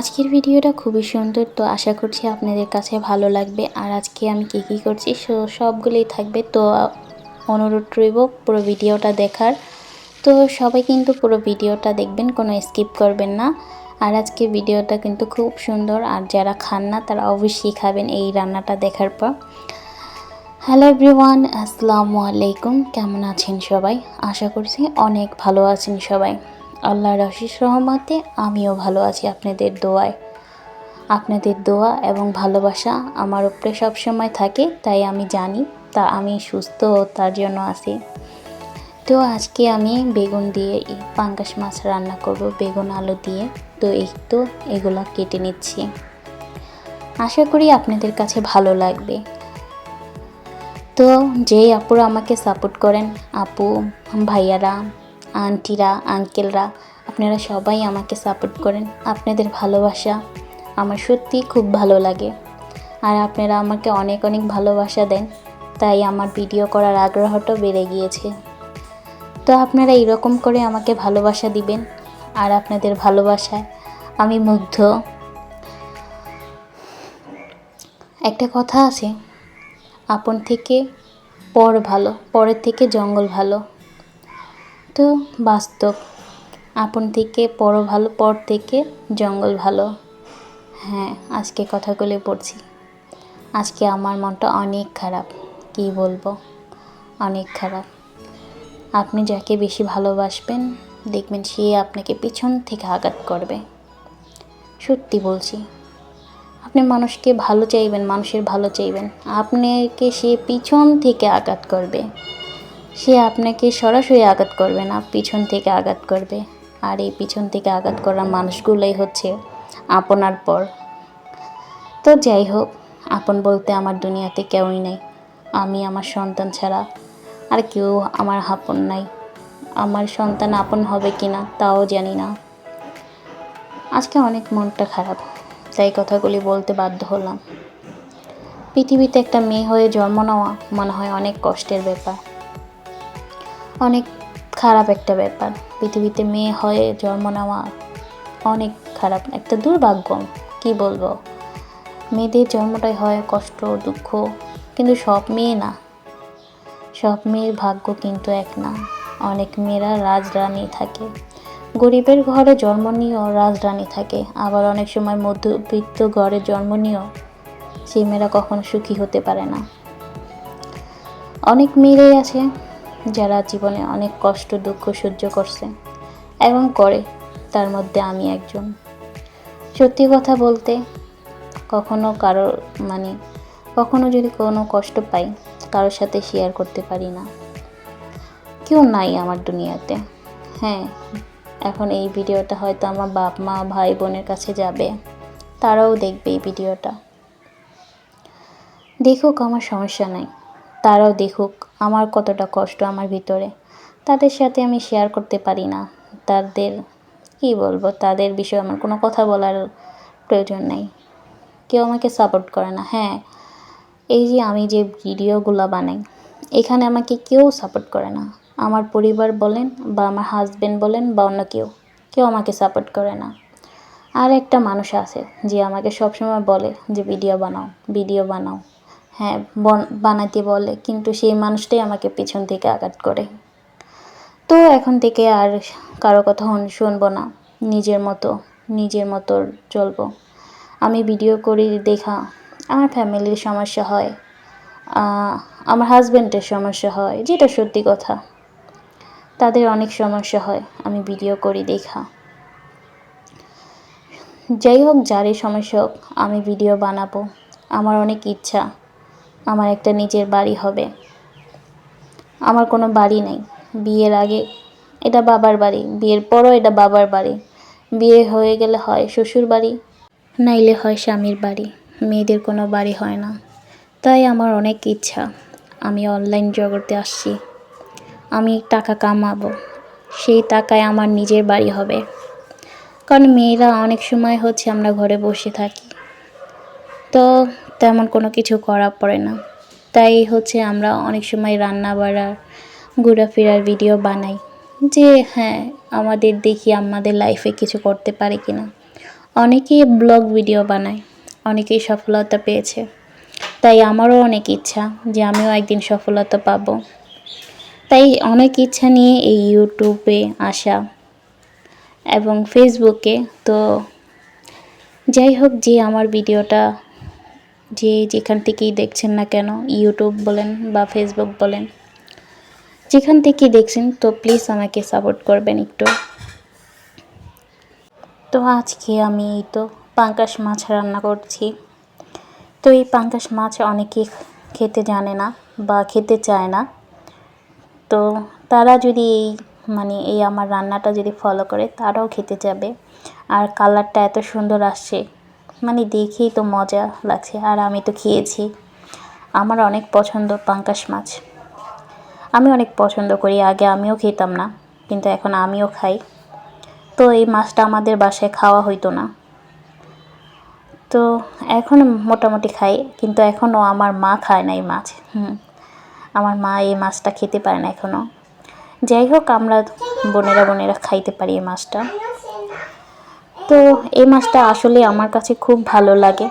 আজকের ভিডিওটা খুবই সুন্দর, তো আশা করছি আপনাদের কাছে ভালো লাগবে। আর আজকে আমি কী কী করছি, সো সবগুলোই থাকবে। তো অনুরোধ রইব পুরো ভিডিওটা দেখার। তো সবাই কিন্তু পুরো ভিডিওটা দেখবেন, কোনো স্কিপ করবেন না। আর আজকে ভিডিওটা কিন্তু খুব সুন্দর, আর যারা খান না, তারা অবশ্যই খাবেন এই রান্নাটা দেখার পর। হ্যালো এভরিওয়ান, আসসালামু আলাইকুম। কেমন আছেন সবাই? আশা করছি অনেক ভালো আছেন সবাই। আল্লাহর আশিস রহমতে আমিও ভালো আছি আপনাদের দোয়ায়। আপনাদের দোয়া এবং ভালোবাসা আমার উপরে সবসময় থাকে, তাই আমি জানি, তা আমি সুস্থ তার জন্য আছি। তো আজকে আমি বেগুন দিয়ে পাঙ্গাস মাছ রান্না করব, বেগুন আলু দিয়ে। তো তো এগুলো কেটে নিচ্ছি। আশা করি আপনাদের কাছে ভালো লাগবে। তো যেই আপুরা আমাকে সাপোর্ট করেন, আপু, ভাইয়ারা আন্টিরা, আঙ্কেলরা, আপনারা সবাই আমাকে সাপোর্ট করেন। আপনাদের ভালোবাসা আমার সত্যি খুব ভালো লাগে। আর আপনারা আমাকে অনেক অনেক ভালোবাসা দেন, তাই আমার ভিডিও করার আগ্রহটাও বেড়ে গিয়েছে। তো আপনারা এরকম করে আমাকে ভালোবাসা দিবেন, আর আপনাদের ভালোবাসায় আমি মুগ্ধ। একটা কথা আছে, আপন থেকে পর ভালো, পরের থেকে জঙ্গল ভালো। তো বাস্তব। আপন থেকে পর ভালো, পর থেকে জঙ্গল ভালো। হ্যাঁ আজকে কথাগুলি পড়ছি। আজকে আমার মনটা অনেক খারাপ। কি বলব? অনেক খারাপ। আপনি যাকে বেশি ভালোবাসবেন, দেখবেন সে আপনাকে পিছন থেকে আঘাত করবে। সত্যি বলছি। আপনি মানুষকে ভালো চাইবেন, মানুষের ভালো চাইবেন। আপনাকে সে পিছন থেকে আঘাত করবে। সে আপনাকে সরাসরি আঘাত করবে না, পিছন থেকে আঘাত করবে। আর এই পিছন থেকে আঘাত করা মানুষগুলোই হচ্ছে আপনার পর। তো যাই হোক, আপন বলতে আমার দুনিয়াতে কেউই নেই। আমি আমার সন্তান ছাড়া আর কেউ আমার আপন নাই। আমার সন্তান আপন হবে কি না তাও জানি না। আজকে অনেক মনটা খারাপ, তাই কথাগুলি বলতে বাধ্য হলাম। পৃথিবীতে একটা মেয়ে হয়ে জন্ম নেওয়া মনে হয় অনেক কষ্টের ব্যাপার। অনেক খারাপ একটা ব্যাপার। পৃথিবীতে মেয়ে হয়ে জন্ম নেওয়া অনেক খারাপ, একটা দুর্ভাগ্য, কি বলব? মেয়েদের জন্মটাই হয় কষ্ট, দুঃখ, কিন্তু সব মেয়ে না। সব মেয়ের ভাগ্য কিন্তু এক না। অনেক মেয়েরা রাজরানী থাকে। গরিবের ঘরে জন্ম নিয়েও রাজরানী থাকে। আবার অনেক সময় মধ্যবিত্ত ঘরে জন্ম নিয়েও সেই মেয়েরা কখনো সুখী হতে পারে না। অনেক মেয়েরাই আছে যারা জীবনে অনেক কষ্ট, দুঃখ সহ্য করছে এবং করে, তার মধ্যে আমি একজন। সত্যি কথা বলতে, কখনো কারোর মানে কখনো যদি কোনো কষ্ট পাই, কারোর সাথে শেয়ার করতে পারি না। কেউ নাই আমার দুনিয়াতে। হ্যাঁ এখন এই ভিডিওটা হয়তো আমার বাপ, মা, ভাই, বোনের কাছে যাবে, তারাও দেখবে এই ভিডিওটা। দেখুক, আমার সমস্যা নাই। তারাও দেখুক আমার কতটা কষ্ট আমার ভিতরে। তাদের সাথে আমি শেয়ার করতে পারি না। তাদের, কি বলব, তাদের বিষয়ে আমার কোনো কথা বলার প্রয়োজন নেই। কেউ আমাকে সাপোর্ট করে না। হ্যাঁ এই যে আমি যে ভিডিওগুলো বানাই, এখানে আমাকে কেউ সাপোর্ট করে না। আমার পরিবার বলেন বা আমার হাজব্যান্ড বলেন বা অন্য কেউ কেউ আমাকে সাপোর্ট করে না। আর একটা মানুষ আছে যে আমাকে সবসময় বলে যে, ভিডিও বানাও ভিডিও বানাও। হ্যাঁ বানাতে বলে, কিন্তু সেই মানুষটাই আমাকে পিছন থেকে আঘাত করে। তো এখন থেকে আর কারও কথা শুনব না। নিজের মতো নিজের মতো চলবো। আমি ভিডিও করি, দেখা, আমার ফ্যামিলির সমস্যা হয় আমার হাজব্যান্ডের সমস্যা হয়, যেটা সত্যি কথা। তাদের অনেক সমস্যা হয়, আমি ভিডিও করি, দেখা। যাই হোক, যারই সমস্যা হোক, আমি ভিডিও বানাবো। আমার অনেক ইচ্ছা। আমার একটা নিজের বাড়ি হবে। আমার কোনো বাড়ি নেই। বিয়ের আগে এটা বাবার বাড়ি, বিয়ের পরও এটা বাবার বাড়ি। বিয়ে হয়ে গেলে হয় শ্বশুর বাড়ি, নাইলে হয় স্বামীর বাড়ি। মেয়েদের কোনো বাড়ি হয় না। তাই আমার অনেক ইচ্ছা। আমি অনলাইন জগতে আসছি। আমি টাকা কামাবো। সেই টাকায় আমার নিজের বাড়ি হবে। কারণ মেয়েরা অনেক সময় হচ্ছে আমরা ঘরে বসে থাকি। তো তেমন কোনো কিছু করা পড়ে না। তাই হচ্ছে আমরা অনেক সময় রান্না বাড়ার ঘোরাফেরার ভিডিও বানাই যে হ্যাঁ আমাদের দেখি আমাদের লাইফে কিছু করতে পারে কি না অনেকেই ব্লগ ভিডিও বানায় অনেকেই সফলতা পেয়েছে। তাই আমারও অনেক ইচ্ছা যে আমিও একদিন সফলতা পাবো। তাই অনেক ইচ্ছা নিয়ে এই ইউটিউবে আসা এবং ফেসবুকে তো যাই হোক যে আমার ভিডিওটা যে যেখান থেকেই দেখছেন না কেন ইউটিউব বলেন বা ফেসবুক বলেন, যেখান থেকেই দেখছেন, তো প্লিজ আমাকে সাপোর্ট করবেন একটু। তো আজকে আমি এই তো পাঙ্কাশ মাছ রান্না করছি। তো এই পাঙ্কাশ মাছ অনেকেই খেতে জানে না বা খেতে চায় না। তো তারা যদি এই মানে এই আমার রান্নাটা যদি ফলো করে, তারাও খেতে যাবে। আর কালারটা এত সুন্দর আসছে মানে দেখেই তো মজা লাগছে, আর আমি তো খেয়েছি। আমার অনেক পছন্দ পাঙ্কাশ মাছ। আমি অনেক পছন্দ করি, আগে আমিও খেতাম না, কিন্তু এখন আমিও খাই। তো এই মাছটা আমাদের বাসায় খাওয়া হইতো না। তো এখন মোটামুটি খাই, কিন্তু এখনও আমার মা খায় না এই মাছ, হুম। আমার মা এই মাছটা খেতে পারে না এখনও যাই হোক, আমরা বোনেরা বোনেরা খাইতে পারি এই মাছটা। তো এই মাছটা আসলে আমার কাছে খুব ভালো লাগে।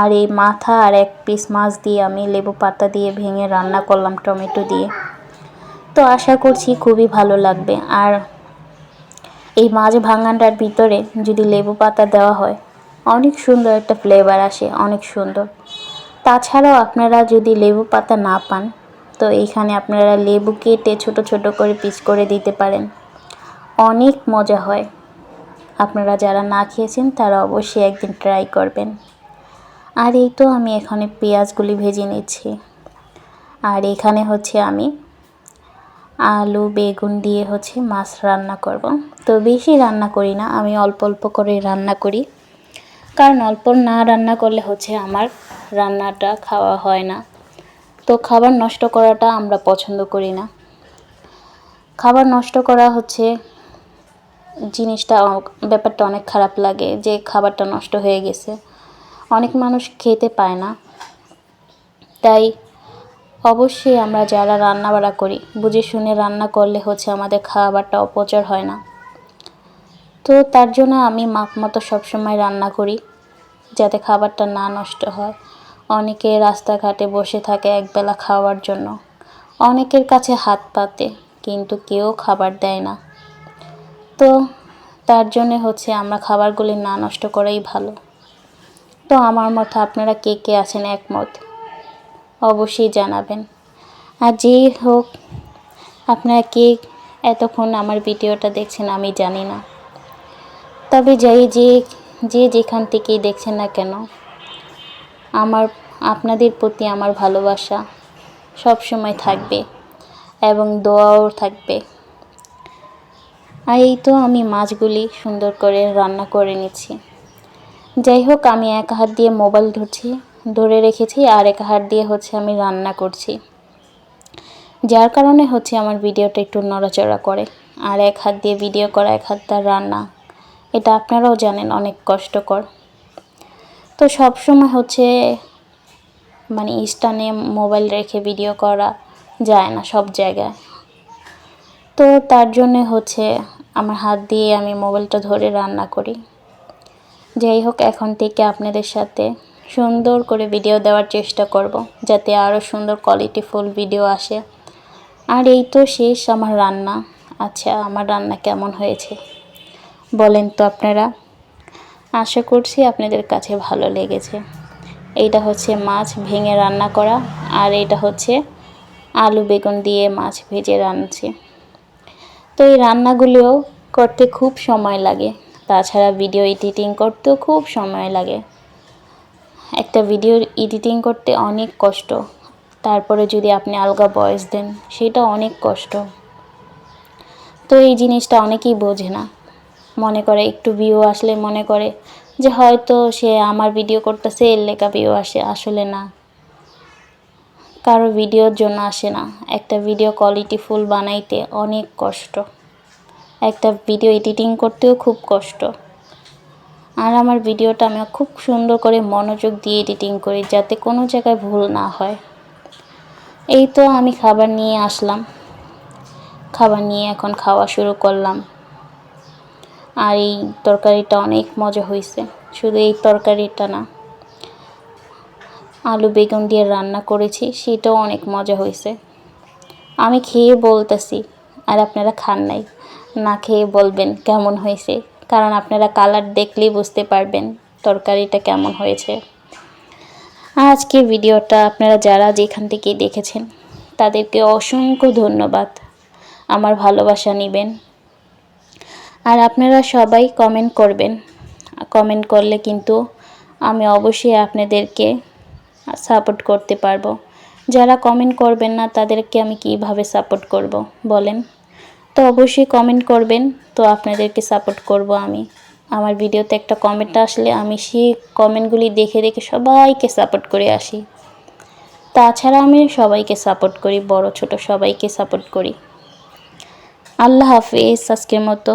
আর এই মাথা আর এক পিস মাছ দিয়ে আমি লেবু পাতা দিয়ে ভেঙে রান্না করলাম টমেটো দিয়ে। তো আশা করছি খুবই ভালো লাগবে। আর এই মাছ ভাঙানটার ভিতরে যদি লেবু পাতা দেওয়া হয়, অনেক সুন্দর একটা ফ্লেভার আসে, অনেক সুন্দর। তাছাড়াও আপনারা যদি লেবু পাতা না পান, তো এইখানে আপনারা লেবু কেটে ছোট ছোট করে পিস করে দিতে পারেন। অনেক মজা হয়। আপনারা যারা না খেয়েছেন, তারা অবশ্যই একদিন ট্রাই করবেন। আর এই তো আমি এখানে পেঁয়াজগুলি ভেজে নিচ্ছি। আর এখানে হচ্ছে আমি আলু, বেগুন দিয়ে হচ্ছে মাছ রান্না করব। তো বেশি রান্না করি না, আমি অল্প অল্প করে রান্না করি। কারণ অল্প না রান্না করলে হচ্ছে আমার রান্নাটা খাওয়া হয় না। তো খাবার নষ্ট করাটা আমরা পছন্দ করি না। খাবার নষ্ট করা হচ্ছে জিনিসটা ব্যাপারটা অনেক খারাপ লাগে যে খাবারটা নষ্ট হয়ে গেছে। অনেক মানুষ খেতে পায় না। তাই অবশ্যই আমরা যারা রান্না বাড়া করি, বুঝে শুনে রান্না করলে হচ্ছে আমাদের খাবারটা অপচর হয় না। তো তার জন্য আমি মাপ মতো সবসময় রান্না করি, যাতে খাবারটা না নষ্ট হয়। অনেকে রাস্তাঘাটে বসে থাকে একবেলা খাওয়ার জন্য। অনেকের কাছে হাত পাতে, কিন্তু কেউ খাবার দেয় না। তো তার জন্যে হচ্ছে আমরা খাবারগুলি না নষ্ট করাই ভালো। তো আমার মতো আপনারা কে কে আছেন একমত? অবশ্যই জানাবেন। আর যেই হোক, আপনারা কে এতক্ষণ আমার ভিডিওটা দেখছেন আমি জানি না। তবে যাই যে যে যেখান থেকেই দেখছেন না কেন, আমার, আপনাদের প্রতি আমার ভালোবাসা সব সময় থাকবে এবং দোয়াও থাকবে। আর এই তো আমি মাছগুলি সুন্দর করে রান্না করে নিচ্ছি। যাই হোক, আমি এক হাত দিয়ে মোবাইল ধরছি, ধরে রেখেছি, আর এক হাত দিয়ে হচ্ছে আমি রান্না করছি। যার কারণে হচ্ছে আমার ভিডিওটা একটু নড়াচড়া করে। আর এক হাত দিয়ে ভিডিও করা, এক হাত তার রান্না, এটা আপনারাও জানেন অনেক কষ্টকর। তো সব সময় হচ্ছে মানে স্টানে মোবাইল রেখে ভিডিও করা যায় না সব জায়গায়। তো তার জন্যে হচ্ছে আমার হাত দিয়ে আমি মোবাইলটা ধরে রান্না করি। যাই হোক, এখন থেকে আপনাদের সাথে সুন্দর করে ভিডিও দেওয়ার চেষ্টা করব, যাতে আরও সুন্দর কোয়ালিটিফুল ভিডিও আসে। আর এই তো শেষ আমার রান্না। আচ্ছা আমার রান্না কেমন হয়েছে? বলেন তো আপনারা। আশা করছি আপনাদের কাছে ভালো লেগেছে। এইটা হচ্ছে মাছ ভেঙে রান্না করা, আর এটা হচ্ছে আলু বেগুন দিয়ে মাছ ভেজে রাঁধছি। তো এই রান্নাগুলিও করতে খুব সময় লাগে। তাছাড়া ভিডিও এডিটিং করতেও খুব সময় লাগে। একটা ভিডিও এডিটিং করতে অনেক কষ্ট। তারপরে যদি আপনি আলগা বয়স দেন, সেটা অনেক কষ্ট। তো এই জিনিসটা অনেকেই বোঝে না। মনে করে একটু ভিউ আসলে মনে করে যে হয়তো সে আমার ভিডিও করতেছে, এর লেখা ভিউ আসে, আসলে না। কারও ভিডিওর জন্য আসে না। একটা ভিডিও কোয়ালিটি ফুল বানাইতে অনেক কষ্ট। একটা ভিডিও এডিটিং করতেও খুব কষ্ট। আর আমার ভিডিওটা আমি খুব সুন্দর করে মনোযোগ দিয়ে এডিটিং করি যাতে কোনো জায়গায় ভুল না হয়। এই তো আমি খাবার নিয়ে আসলাম। খাবার নিয়ে এখন খাওয়া শুরু করলাম। আর এই তরকারিটা অনেক মজা হয়েছে শুধু এই তরকারিটা না। আলু বেগুন দিয়ে রান্না করেছি, সেটাও অনেক মজা হয়েছে। আমি খেয়ে বলতেছি, আর আপনারা খান নাই। না খেয়ে বলবেন কেমন হয়েছে, কারণ আপনারা কালার দেখলেই বুঝতে পারবেন তরকারিটা কেমন হয়েছে। আজকে ভিডিওটা আপনারা যারা যেখান থেকে দেখেছেন, তাদেরকে অসংখ্য ধন্যবাদ। আমার ভালোবাসা নেবেন। আর আপনারা সবাই কমেন্ট করবেন। কমেন্ট করলে কিন্তু আমি অবশ্যই আপনাদেরকে সাপোর্ট করতে পারব। যারা কমেন্ট করবেন না, তাদেরকে আমি কীভাবে সাপোর্ট করব বলেন? তো অবশ্যই কমেন্ট করবেন, তো আপনাদেরকে সাপোর্ট করব আমি। আমার ভিডিওতে একটা কমেন্ট আসলে আমি সেই কমেন্টগুলি দেখে দেখে সবাইকে সাপোর্ট করে আসি। তাছাড়া আমি সবাইকে সাপোর্ট করি, বড় ছোট সবাইকে সাপোর্ট করি। আল্লাহ হাফিজ, আজকের মতো।